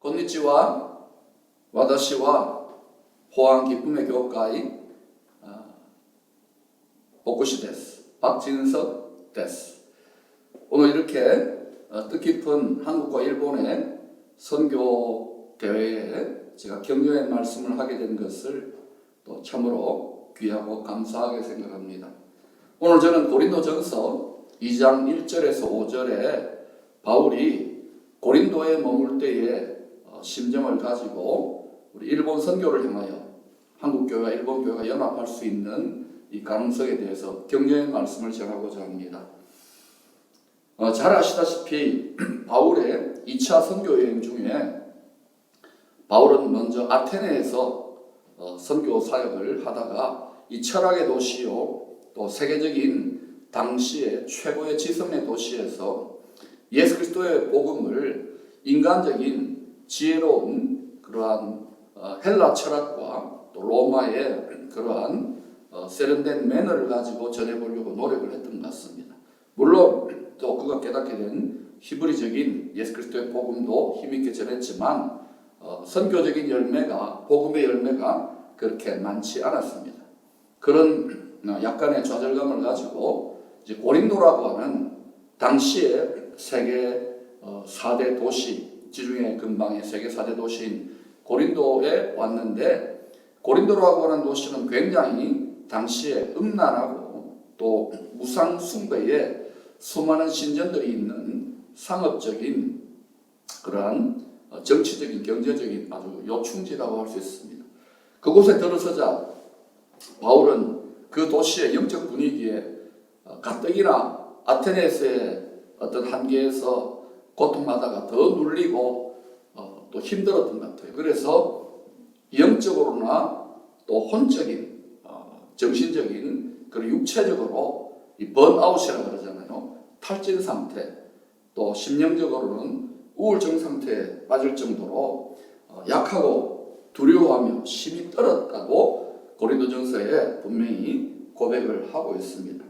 곤니치와 와다시와 호황 기쁨의 교과의 아, 복구시 데스 박진석 데스 오늘 이렇게 어, 뜻깊은 한국과 일본의 선교 대회에 제가 격려의 말씀을 하게 된 것을 또 참으로 귀하고 감사하게 생각합니다. 오늘 저는 고린도전서 2장 1절에서 5절에 바울이 고린도에 머물 어, 심정을 가지고 우리 일본 선교를 향하여 한국 교회와 일본 교회가 연합할 수 있는 이 가능성에 대해서 격려의 말씀을 전하고자 합니다. 어, 잘 아시다시피 바울의 2차 선교 여행 중에 바울은 먼저 아테네에서 어, 선교 사역을 하다가 이 철학의 도시요 또 세계적인 당시의 최고의 지성의 도시에서 예수 그리스도의 복음을 인간적인 지혜로운 그러한 어, 헬라 철학과 또 로마의 그러한 어, 세련된 매너를 가지고 전해보려고 노력을 했던 것 같습니다. 물론 또 그가 깨닫게 된 히브리적인 예수 그리스도의 복음도 힘있게 전했지만 어, 선교적인 열매가 복음의 열매가 그렇게 많지 않았습니다. 그런 어, 약간의 좌절감을 가지고 이제 고린도라고 하는 당시에 세계 어, 4대 도시 지중해 근방의 세계 4대 도시인 고린도에 왔는데 고린도라고 하는 도시는 굉장히 당시에 음란하고 또 무상 숭배에 수많은 신전들이 있는 상업적인 그러한 어, 정치적인 경제적인 아주 요충지라고 할 수 있습니다. 그곳에 들어서자 바울은 그 도시의 영적 분위기에 어, 가뜩이나 아테네에서의 어떤 한계에서 고통하다가 더 눌리고 어, 또 힘들었던 것 같아요. 그래서 영적으로나 또 혼적인 어, 정신적인 그리고 육체적으로 이 번아웃이라고 그러잖아요. 탈진 상태 또 심령적으로는 우울증 상태에 빠질 정도로 어, 약하고 두려워하며 심히 떨었다고 고린도전서에 분명히 고백을 하고 있습니다.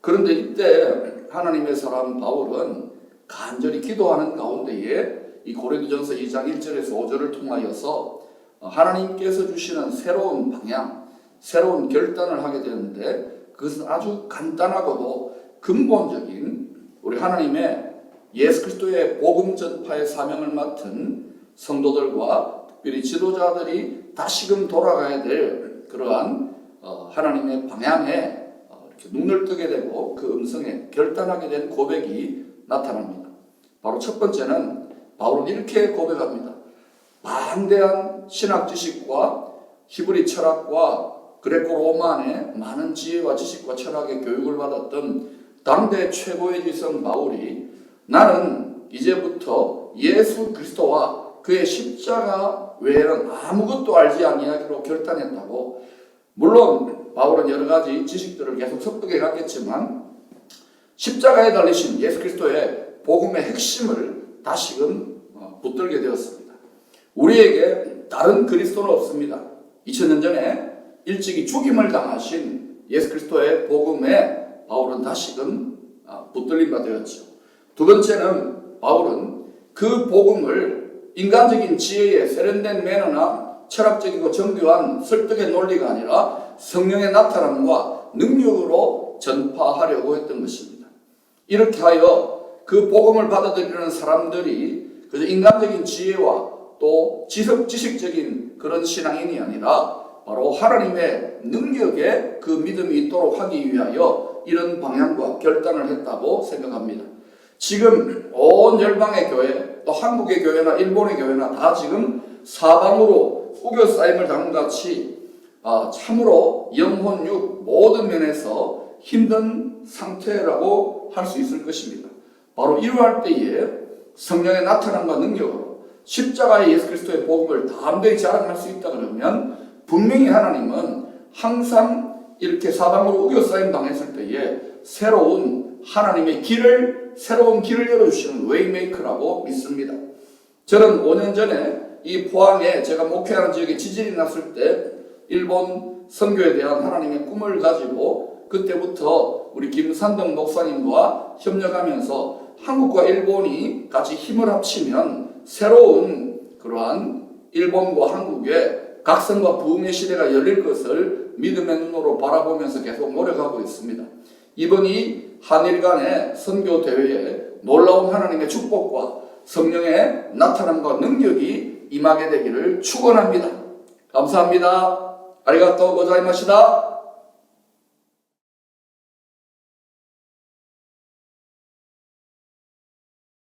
그런데 이때 하나님의 사람 바울은 간절히 기도하는 가운데에 이 고린도전서 2장 1절에서 5절을 통하여서 어, 하나님께서 주시는 새로운 방향, 새로운 결단을 하게 되는데 그것은 아주 간단하고도 근본적인 우리 하나님의 예수 그리스도의 복음 전파의 사명을 맡은 성도들과 특별히 지도자들이 다시금 돌아가야 될 그러한 어, 하나님의 방향에 어, 이렇게 눈을 뜨게 되고 그 음성에 결단하게 된 고백이 나타납니다. 바로 첫 번째는 바울은 이렇게 고백합니다. 방대한 신학 지식과 히브리 철학과 그레코 로마의 많은 지혜와 지식과 철학의 교육을 받았던 당대 최고의 지성 바울이 나는 이제부터 예수 그리스도와 그의 십자가 외에는 아무것도 알지 아니하기로 결단했다고 물론 바울은 여러 가지 지식들을 계속 섭득해 갔겠지만 십자가에 달리신 예수 그리스도의 복음의 핵심을 다시금 어, 붙들게 되었습니다. 우리에게 다른 그리스도는 없습니다. 2000년 전에 일찍이 죽임을 당하신 예수 그리스도의 복음에 바울은 다시금 어, 붙들림 바 되었죠. 두 번째는 바울은 그 복음을 인간적인 지혜의 세련된 매너나 철학적이고 정교한 설득의 논리가 아니라 성령의 나타남과 능력으로 전파하려고 했던 것입니다. 이렇게 하여 그 복음을 받아들이는 사람들이 그저 인간적인 지혜와 또 지적, 지식적인 그런 신앙인이 아니라 바로 하나님의 능력에 그 믿음이 있도록 하기 위하여 이런 방향과 결단을 했다고 생각합니다. 지금 온 열방의 교회, 또 한국의 교회나 일본의 교회나 다 지금 사방으로 우겨 쌓임을 당한 같이 아, 참으로 영혼 육 모든 면에서 힘든 상태라고 할 수 있을 것입니다. 바로 이러할 때에 성령의 나타남과 능력으로 십자가의 예수 그리스도의 복음을 담대히 자랑할 수 있다 그러면 분명히 하나님은 항상 이렇게 사방으로 우겨 쌓임 당했을 때에 새로운 하나님의 길을 새로운 길을 열어주시는 웨이메이커라고 믿습니다. 저는 5년 전에 이 포항에 제가 목회하는 지역에 지진이 났을 때 일본 선교에 대한 하나님의 꿈을 가지고 그때부터 우리 김산동 목사님과 협력하면서 한국과 일본이 같이 힘을 합치면 새로운 그러한 일본과 한국의 각성과 부흥의 시대가 열릴 것을 믿음의 눈으로 바라보면서 계속 노력하고 있습니다. 이번이 한일 간의 선교 대회에 놀라운 하나님의 축복과 성령의 나타남과 능력이 임하게 되기를 축원합니다. 감사합니다. 아리가또 고자이마시다.